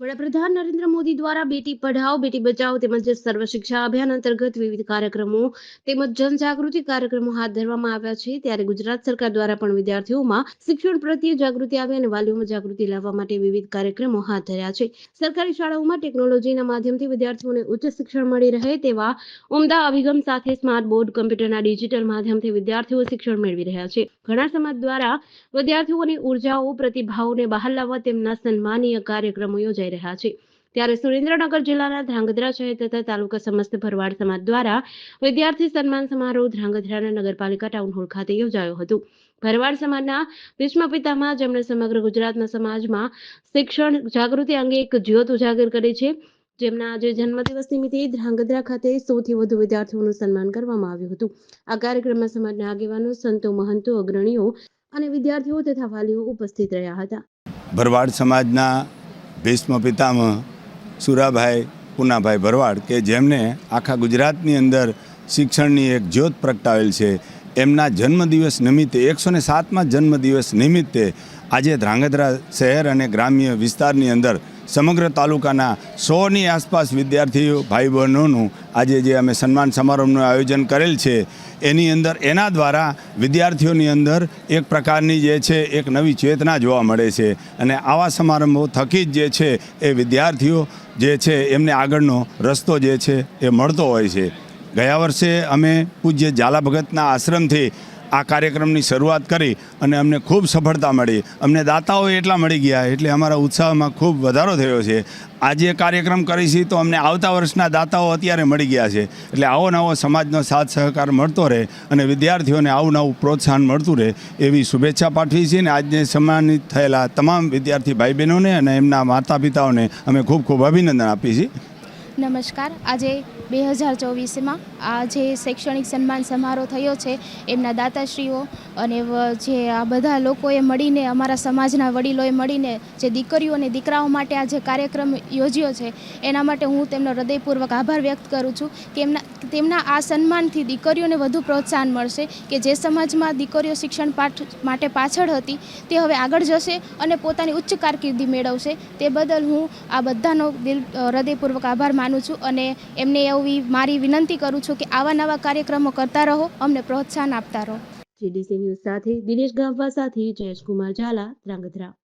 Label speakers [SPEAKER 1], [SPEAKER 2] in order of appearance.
[SPEAKER 1] વડાપ્રધાન નરેન્દ્ર મોદી દ્વારા બેટી પઢાઓ, બેટી બચાવો તેમજ સર્વ શિક્ષા અભિયાન અંતર્ગત વિવિધ કાર્યક્રમો તેમજ જનજાગૃતિ કાર્યક્રમો હાથ ધરવામાં આવ્યા છે. ત્યારે ગુજરાત સરકાર દ્વારા પણ વિદ્યાર્થીઓમાં શિક્ષણ પ્રત્યે જાગૃતિ આવે અને વાલીઓમાં જાગૃતિ લાવવા માટે વિવિધ કાર્યક્રમો હાથ ધર્યા છે. સરકારી શાળાઓમાં ટેકનોલોજીના માધ્યમથી વિદ્યાર્થીઓને ઉચ્ચ શિક્ષણ મળી રહે તેવા ઉમદા અભિગમ સાથે સ્માર્ટ બોર્ડ, કમ્પ્યુટરના ડિજિટલ માધ્યમથી વિદ્યાર્થીઓ શિક્ષણ મેળવી રહ્યા છે. ઘણા સમાજ દ્વારા વિદ્યાર્થીઓની ઉર્જાઓ, પ્રતિભાઓને બહાર લાવવા તેમના સન્માનીય કાર્યક્રમો યોજાઈ રહ્યા છે. ત્યારે સુરેન્દ્રનગર જિલ્લાના ધ્રાંગધ્રા શહેર તથા તાલુકા સમસ્ત ભરવાડ સમાજ દ્વારા વિદ્યાર્થી સન્માન સમારોહ ધ્રાંગધ્રાના નગરપાલિકા ટાઉન હોલ ખાતે યોજાયો હતો. ભરવાડ સમાજના વિશ્વ પિતામાં જેમણે સમગ્ર ગુજરાતના સમાજમાં શિક્ષણ જાગૃતિ અંગે એક જ્યોત ઉજાગર કરી છે. જેમના આજે જન્મદિવસ નિમિત્તે ધ્રાંગધ્રા ખાતે સૌથી વધુ વિદ્યાર્થીઓનું સન્માન કરવામાં આવ્યું હતું. આ કાર્યક્રમમાં સમાજના આગેવાનો, સંતો, મહંતો, અગ્રણીઓ અને વિદ્યાર્થીઓ તથા વાલીઓ ઉપસ્થિત રહ્યા હતા.
[SPEAKER 2] ભરવાડ સમાજના ભીષ્મ પિતામહ, સુરાભાઈ, પૂનાભાઈ ભરવાડ કે જેમને આખા ગુજરાતની અંદર શિક્ષણની એક જ્યોત પ્રગટાવેલ છે. એમના જન્મદિવસ નિમિત્તે, એકસો ને સાતમાં જન્મદિવસ નિમિત્તે આજે ધ્રાંગધ્રા શહેર અને ગ્રામ્ય વિસ્તારની અંદર સમગ્ર તાલુકાના સોની આસપાસ વિદ્યાર્થીઓ ભાઈ બહેનોનું આજે જે અમે સન્માન સમારંભનું આયોજન કરેલ છે, એની અંદર એના દ્વારા વિદ્યાર્થીઓની અંદર એક પ્રકારની જે છે, એક નવી ચેતના જોવા મળે છે અને આવા સમારંભો થકી જ જે છે, એ વિદ્યાર્થીઓ જે છે, એમને આગળનો રસ્તો જે છે, એ મળતો હોય છે. ગયા વર્ષે અમે પૂજ્ય ઝાલા ભગતના આશ્રમથી આ કાર્યક્રમની શરૂઆત કરી અને અમને ખૂબ સફળતા મળી. અમને દાતાઓ એટલા મળી ગયા એટલે અમારા ઉત્સાહમાં ખૂબ વધારો થયો છે. આજે કાર્યક્રમ કરી છે તો અમને આવતા વર્ષના દાતાઓ અત્યારે મળી ગયા છે. એટલે આવો નવો સમાજનો સાથ સહકાર મળતો રહે અને વિદ્યાર્થીઓને આવું નવું પ્રોત્સાહન મળતું રહે એવી શુભેચ્છા પાઠવી છીએ અને આજને સન્માનિત થયેલા તમામ વિદ્યાર્થી ભાઈ બહેનોને અને એમના માતા પિતાઓને અમે ખૂબ ખૂબ અભિનંદન આપીએ છીએ.
[SPEAKER 3] નમસ્કાર. આજે બે હજાર ચોવીસમાં આ જે શૈક્ષણિક સન્માન સમારોહ થયો છે, એમના દાતાશ્રીઓ અને જે આ બધા લોકોએ મળીને, અમારા સમાજના વડીલોએ મળીને જે દીકરીઓ અને દીકરાઓ માટે આ જે કાર્યક્રમ યોજ્યો છે, એના માટે હું તેમનો હૃદયપૂર્વક આભાર વ્યક્ત કરું છું કે એમના, તેમના આ સન્માનથી દીકરીઓને વધુ પ્રોત્સાહન મળશે કે જે સમાજમાં દીકરીઓ શિક્ષણ પાઠ માટે પાછળ હતી, તે હવે આગળ જશે અને પોતાની ઉચ્ચ કારકિર્દી મેળવશે. તે બદલ હું આ બધાનો દિલ હૃદયપૂર્વક આભાર માનું છું અને એમને એવી મારી વિનંતી કરું છું કે આવા નવા કાર્યક્રમો કરતા રહો, અમને પ્રોત્સાહન આપતા રહો.
[SPEAKER 1] જીડીસી ન્યૂઝ સાથે દિનેશ ગામવા સાથે જયેશ કુમાર ઝાલા, ધ્રાંગધ્રા.